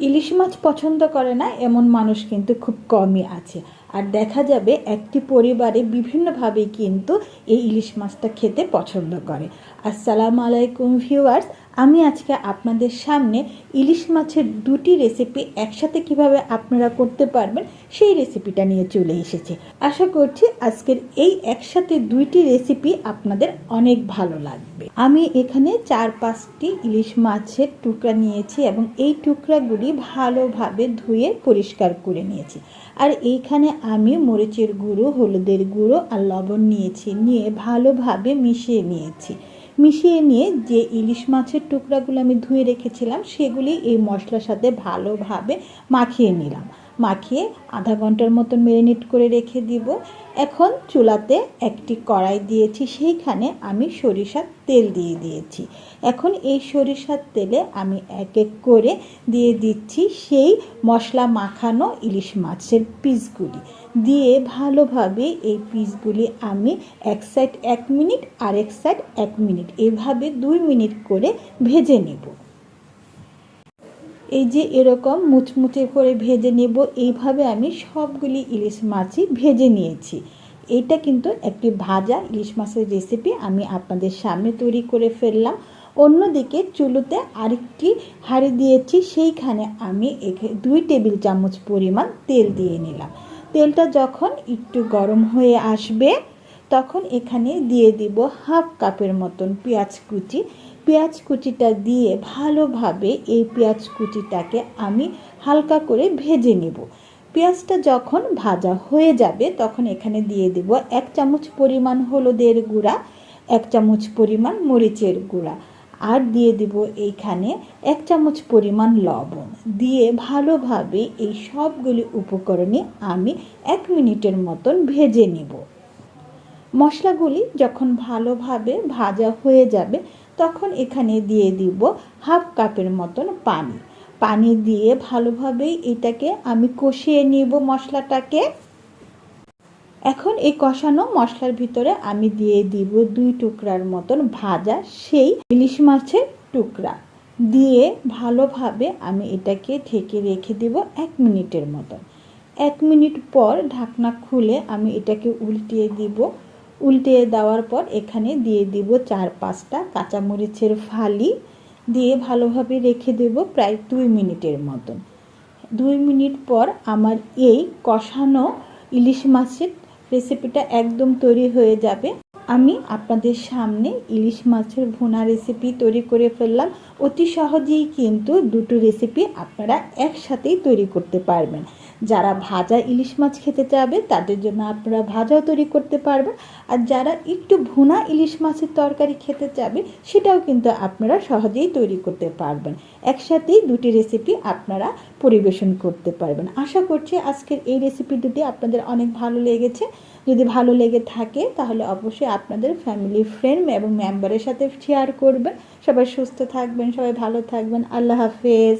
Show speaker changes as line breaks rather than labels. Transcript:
ইলিশ মাছ পছন্দ করে না এমন মানুষ কিন্তু খুব কমই আছে। আর দেখা যাবে একটি পরিবারে বিভিন্নভাবে কিন্তু এই ইলিশ মাছটা খেতে পছন্দ করে। আসসালামু আলাইকুম ভিউয়ার্স, আমি আজকে আপনাদের সামনে ইলিশ মাছের দুটি রেসিপি একসাথে কীভাবে আপনারা করতে পারবেন সেই রেসিপিটা নিয়ে চলে এসেছে। আশা করছি আজকের এই একসাথে দুইটি রেসিপি আপনাদের অনেক ভালো লাগবে। আমি এখানে চার পাঁচটি ইলিশ মাছের টুকরা নিয়েছি এবং এই টুকরাগুলি ভালোভাবে ধুয়ে পরিষ্কার করে নিয়েছি। আর এইখানে আমি মরিচের গুঁড়ো, হলুদের গুঁড়ো আর লবণ নিয়েছি, নিয়ে ভালোভাবে মিশিয়ে নিয়েছি। মিশিয়ে নিয়ে যে ইলিশ মাছের টুকরাগুলো আমি ধুয়ে রেখেছিলাম, সেগুলি এই মশলার সাথে ভালোভাবে মাখিয়ে নিলাম। মাখিয়ে আধা ঘণ্টার মতো ম্যারিনেট করে রেখে দিব। এখন চুলাতে একটি কড়াই দিয়েছি, সেইখানে আমি সরিষার তেল দিয়ে দিয়েছি। এখন এই সরিষার তেলে আমি এক এক করে দিয়ে দিচ্ছি সেই মশলা মাখানো ইলিশ মাছের পিসগুলি। দিয়ে ভালোভাবে এই পিসগুলি আমি এক সাইড এক মিনিট আর এক সাইড এক মিনিট এভাবে দুই মিনিট করে ভেজে নেব। এই যে এরকম মুচমুচে করে ভেজে নেব, এইভাবে আমি সবগুলি ইলিশ মাছই ভেজে নিয়েছি। এটা কিন্তু একটি ভাজা ইলিশ মাছের রেসিপি আমি আপনাদের সামনে তৈরি করে ফেললাম। অন্যদিকে চুলোতে আরেকটি হাঁড়ি দিয়েছি, সেইখানে আমি দুই টেবিল চামচ পরিমাণ তেল দিয়ে নিলাম। তেলটা যখন একটু গরম হয়ে আসবে, তখন এখানে দিয়ে দিব হাফ কাপের মতন পেঁয়াজ কুচি। পেঁয়াজ কুচিটা দিয়ে ভালোভাবে এই পেঁয়াজ কুচিটাকে আমি হালকা করে ভেজে নেব। পেঁয়াজটা যখন ভাজা হয়ে যাবে, তখন এখানে দিয়ে দেব এক চামচ পরিমাণ হলুদের গুঁড়া, এক চামচ পরিমাণ মরিচের গুঁড়া আর দিয়ে দেব এইখানে এক চামচ পরিমাণ লবণ। দিয়ে ভালোভাবে এই সবগুলি উপকরণে আমি এক মিনিটের মতন ভেজে নেব। মশলাগুলি যখন ভালোভাবে ভাজা হয়ে যাবে তখন এখানে দিয়ে দিব হাফ কাপের মতন পানি। পানি দিয়ে ভালোভাবে এটাকে আমি কষিয়ে নিব মশলাটাকে। এখন এই কষানো মশলার ভিতরে আমি দিয়ে দিব দুই টুকরার মতন ভাজা সেই ইলিশ মাছের টুকরা। দিয়ে ভালোভাবে আমি এটাকে ঢেকে রেখে দিব এক মিনিটের মতন। এক মিনিট পর ঢাকনা খুলে আমি এটাকে উল্টিয়ে দিব। উল্টিয়ে দেওয়ার পর এখানে দিয়ে দিব চার পাঁচটা কাঁচামরিচের ফালি দিয়ে ভালোভাবে রেখে দেব প্রায় দুই মিনিটের মতন। দুই মিনিট পর আমার এই কষানো ইলিশ মাছের রেসিপিটা একদম তৈরি হয়ে যাবে। আমি আপনাদের সামনে ইলিশ মাছের ভুনা রেসিপি তৈরি করে ফেললাম। অতি সহজেই কিন্তু দুটো রেসিপি আপনারা একসাথেই তৈরি করতে পারবেন। যারা ভাজা ইলিশ মাছ খেতে চাবে, তাদের জন্য আপনারা ভাজাও তৈরি করতে পারবেন। আর যারা একটু ভুনা ইলিশ মাছের তরকারি খেতে চাবে, সেটাও কিন্তু আপনারা সহজেই তৈরি করতে পারবেন। একসাথেই দুটি রেসিপি আপনারা পরিবেশন করতে পারবেন। আশা করছি আজকের এই রেসিপি দুটি আপনাদের অনেক ভালো লেগেছে। যদি ভালো লেগে থাকে, তাহলে অবশ্যই আপনাদের ফ্যামিলি ফ্রেন্ড এবং মেম্বারের সাথে শেয়ার করবেন। সবাই সুস্থ থাকবেন, সবাই ভালো থাকবেন। আল্লাহ হাফেজ।